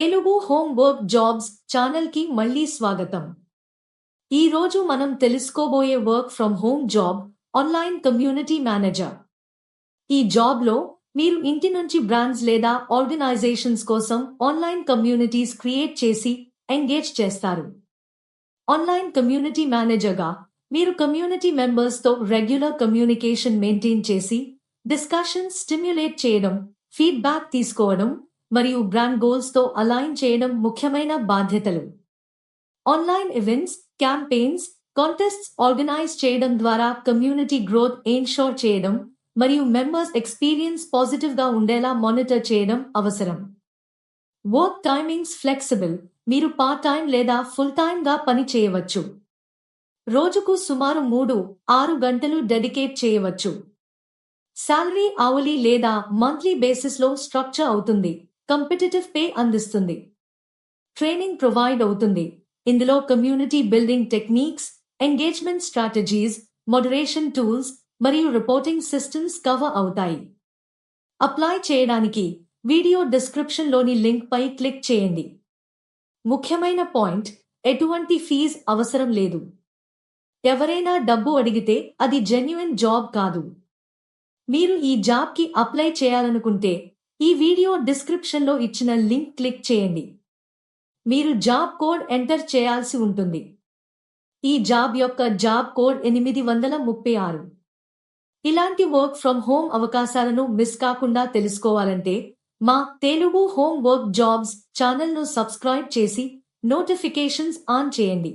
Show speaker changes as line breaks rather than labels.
Telugu home work jobs ఛానల్కి మళ్ళీ స్వాగతం. ఈ రోజు మనం తెలుసుకోబోయే work from home job online community manager. ఈ జాబ్లో మీరు ఇంటి నుంచి బ్రాండ్స్ లేదా ఆర్గనైజేషన్స్ కోసం ఆన్లైన్ కమ్యూనిటీస్ క్రియేట్ చేసి ఎంగేజ్ చేస్తారు. ఆన్లైన్ కమ్యూనిటీ మేనేజర్గా మీరు కమ్యూనిటీ మెంబర్స్తో రెగ్యులర్ కమ్యూనికేషన్ మెయింటైన్ చేసి డిస్కషన్ స్టిమ్యులేట్ చేయడం ఫీడ్బ్యాక్ తీసుకోవడం మరియు బ్రాండ్ గోల్స్తో అలైన్ చేయడం ముఖ్యమైన బాధ్యతలు. Online events campaigns contests organise చేయడం ద్వారా కమ్యూనిటీ గ్రోత్ ఎన్షోర్ చేయడం మరియు మెంబర్స్ ఎక్స్పీరియన్స్ పాజిటివ్గా ఉండేలా మానిటర్ చేయడం అవసరం. వర్క్ టైమింగ్స్ ఫ్లెక్సిబుల్ మీరు పార్ట్ టైం లేదా ఫుల్ టైంగా పని చేయవచ్చు. రోజుకు సుమారు మూడు ఆరు గంటలు డెడికేట్ చేయవచ్చు. శాలరీ అవలీ లేదా మంత్లీ బేసిస్లో స్ట్రక్చర్ అవుతుంది. కంపిటేటివ్ పే అందిస్తుంది. ట్రైనింగ్ ప్రొవైడ్ అవుతుంది. ఇందులో community building techniques engagement strategies moderation tools మరియు రిపోర్టింగ్ సిస్టమ్స్ కవర్ అవుతాయి. అప్లై చేయడానికి వీడియో డిస్క్రిప్షన్లోని లింక్ పై క్లిక్ చేయండి. ముఖ్యమైన పాయింట్ ఎటువంటి ఫీజ్ అవసరం లేదు. ఎవరైనా డబ్బు అడిగితే అది జెన్యున్ జాబ్ కాదు. మీరు ఈ జాబ్కి అప్లై చేయాలనుకుంటే ఈ వీడియో డిస్క్రిప్షన్లో ఇచ్చిన లింక్ క్లిక్ చేయండి. మీరు జాబ్ కోడ్ ఎంటర్ చేయాల్సి ఉంటుంది. ఈ జాబ్ యొక్క జాబ్ కోడ్ ఎనిమిది వందల ముప్పై ఆరు. ఇలాంటి వర్క్ ఫ్రమ్ హోమ్ అవకాశాలను మిస్ కాకుండా తెలుసుకోవాలంటే మా తెలుగు హోమ్ వర్క్ జాబ్స్ ఛానల్ను సబ్స్క్రైబ్ చేసి నోటిఫికేషన్స్ ఆన్ చేయండి.